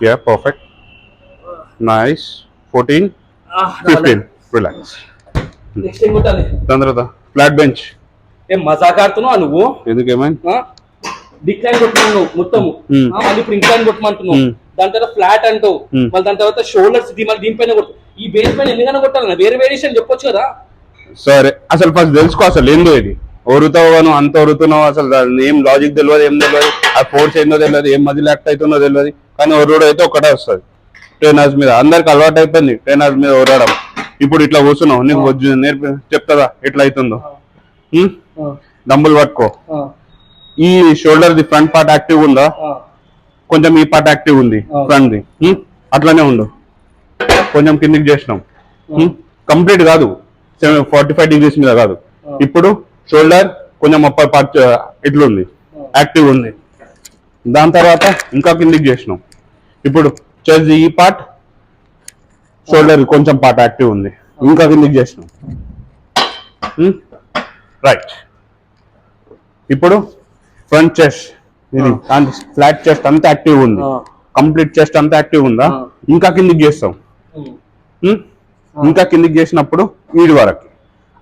Yeah, perfect. Nice. 14, Ah, 15. Relax. Next ఏం కొట్టాలి దాని తర్వాత ఫ్లాట్ బెంచ్ ఏం మజాక్ ఆడుతున్నావా నువ్వు? ఎందుకు ఏమైంది డిక్లైన్ కొట్టున్నావు నువ్వు మొత్తము మళ్ళీ ఇప్పుడు ఇంక్లైన్ కొట్టమంటున్నావు. దాని తర్వాత ఫ్లాట్ అంటావు. Hmm. మళ్ళీ దాని తర్వాత షోల్డర్స్ మళ్ళీ దీనిపైన కొట్టు ఈ బేస్ పైన ఎందుకన్నా కొట్టాలి వేరే వేరియేషన్ చెప్పొచ్చు కదా. సరే. అసలు ఫస్ట్ తెలుసుకో అసలు ఏందో ఇది. ఒరుతావు నువ్వు? అంత ఒరుతున్నావు అసలు ఏం లాజిక్ తెలియదు ఏం తెలియదు ఆ ఫోర్స్ ఏందో తెలియదు ఏం మధ్యలో యాక్ట్ అవుతుందో తెలియదు కానీ ఒరుడు అయితే ఒకటే వస్తుంది. ట్రైనర్స్ మీద అందరికి అలవాటు అయిపోయింది ట్రైనర్స్ మీద ఒరడం. ఇప్పుడు ఇట్లా కూర్చున్నావు నీకు నేర్పి చెప్తుందా ఎట్లా అవుతుందో డంబుల్ పట్టుకో. ఈ shoulder the front part active ఉందా కొంచెం ఈ పార్ట్ యాక్టివ్ ఉంది. Front the? అట్లానే ఉండు. కొంచెం కిందికి చేసినాం. కంప్లీట్ కాదు. ఫార్టీ ఫైవ్ డిగ్రీస్ మీద కాదు. ఇప్పుడు షోల్డర్ కొంచెం అప్పర్ పార్ట్ ఇట్లుంది యాక్టివ్ ఉంది. దాని తర్వాత ఇంకా కిందికి చేసినాం. ఇప్పుడు చెస్ట్ ఈ పార్ట్ షోల్డర్ కొంచెం పార్ట్ యాక్టివ్ ఉంది. ఇంకా కిందికి చేసినాం. రైట్ ఇప్పుడు ఫ్రంట్ చెస్ట్ ఇది ఫ్లాట్ చెస్ట్ అంతా యాక్టివ్ ఉంది. కంప్లీట్ చెస్ట్ అంతా యాక్టివ్ ఉందా. ఇంకా కిందికి చేస్తాం? ఇంకా కిందికి చేసినప్పుడు ఈడు వరకు.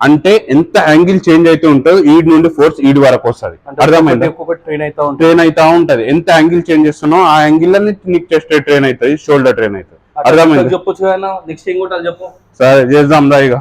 అంటే ఎంత యాంగిల్ చేంజ్ అయితే ఉంటుందో ఈడ్ నుండి ఫోర్స్ ఈడ్ వరకు వస్తుంది. అర్థమైందా? ట్రైన్ అవుతా ఉంటుంది. ట్రైన్ అవుతా ఉంటది. ఎంత యాంగిల్ చేంజ్ చేస్తున్నావు ఆ యాంగిల్ అని నీకు చెస్ట్ ట్రైన్ అవుతుంది షోల్డర్ ట్రైన్ అవుతుంది అర్థమైంది? చెప్పొచ్చు నెక్స్ట్ చెప్పు. సరే చేద్దాం దా ఇక.